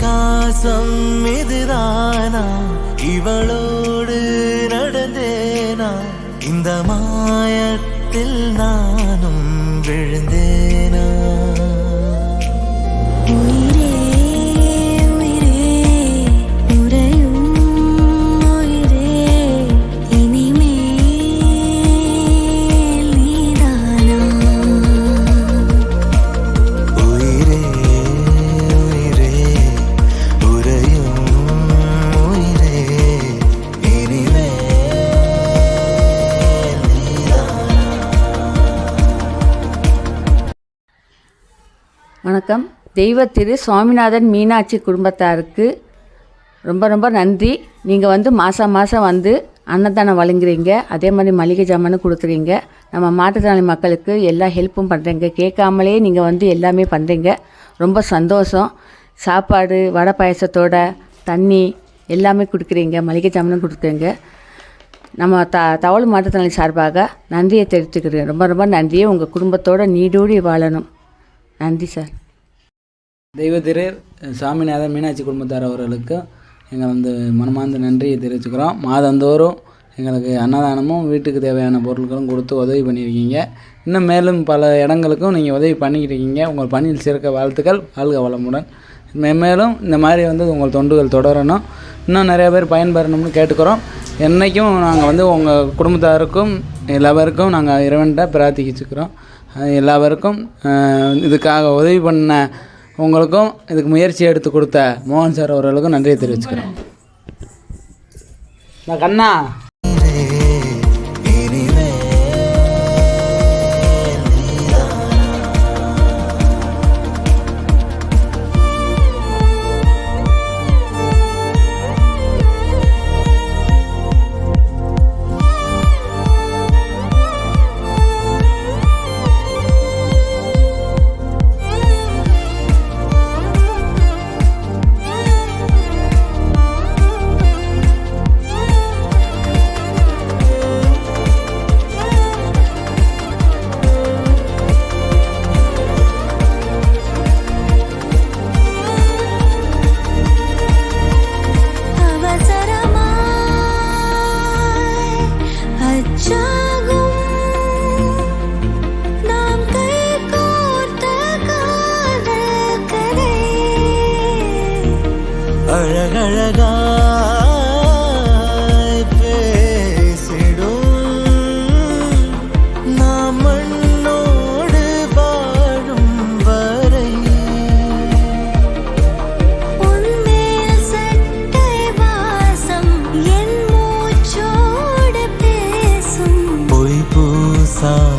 இதிகாசம் இதுதானா இவளோடு நடந்தேனா இந்த மாயத்தில் நானும் விழுந்தேனா வணக்கம். தெய்வ திரு சுவாமிநாதன் மீனாட்சி குடும்பத்தாருக்கு ரொம்ப ரொம்ப நன்றி. நீங்கள் வந்து மாதம் மாதம் வந்து அன்னதானம் வழங்குறீங்க. அதே மாதிரி மளிகை ஜாமானும் கொடுக்குறீங்க. நம்ம மாற்றுத்திறனாளி மக்களுக்கு எல்லா ஹெல்ப்பும் பண்ணுறீங்க கேட்காமலே நீங்கள் வந்து எல்லாமே பண்ணுறீங்க ரொம்ப சந்தோஷம். சாப்பாடு வடை பாயசத்தோட தண்ணி எல்லாமே கொடுக்குறீங்க. மளிகை ஜாமானும் கொடுக்குறீங்க. நம்ம த தவள் மாற்றுத்திறனாளி சார்பாக நன்றியை தெரிவித்துக்கிறேன் ரொம்ப ரொம்ப நன்றியை உங்கள் குடும்பத்தோட நீடூடி வாழணும். நன்றி சார். தெய்வ திரு சாமிநாதன் மீனாட்சி குடும்பத்தார் அவர்களுக்கு எங்கள் வந்து மனமார்ந்த நன்றியை தெரிவிச்சுக்கிறோம். மாதந்தோறும் எங்களுக்கு அன்னதானமும் வீட்டுக்கு தேவையான பொருட்களும் கொடுத்து உதவி பண்ணியிருக்கீங்க. இன்னும் மேலும் பல இடங்களுக்கும் நீங்கள் உதவி பண்ணிக்கிட்டு இருக்கீங்க. உங்கள் பணியில் சிறக்க வாழ்த்துக்கள். வாழ்க வளமுடன். மென்மேலும் இந்த மாதிரி வந்து உங்கள் தொண்டுகள் தொடரணும். இன்னும் நிறையா பேர் பயன்பெறணும்னு கேட்டுக்கிறோம். என்றைக்கும் நாங்கள் வந்து உங்கள் குடும்பத்தாருக்கும் எல்லாருக்கும் நாங்கள் இறைவன்கிட்ட பிரார்த்திச்சுக்கிறோம். அஹ் எல்லாருக்கும் இதுக்காக உதவி பண்ண உங்களுக்கும் இதுக்கு முயற்சி எடுத்து கொடுத்த மோகன் சார் அவர்களுக்கும் நன்றியை தெரிவிச்சுக்கிறோம் நான் கண்ணா sun.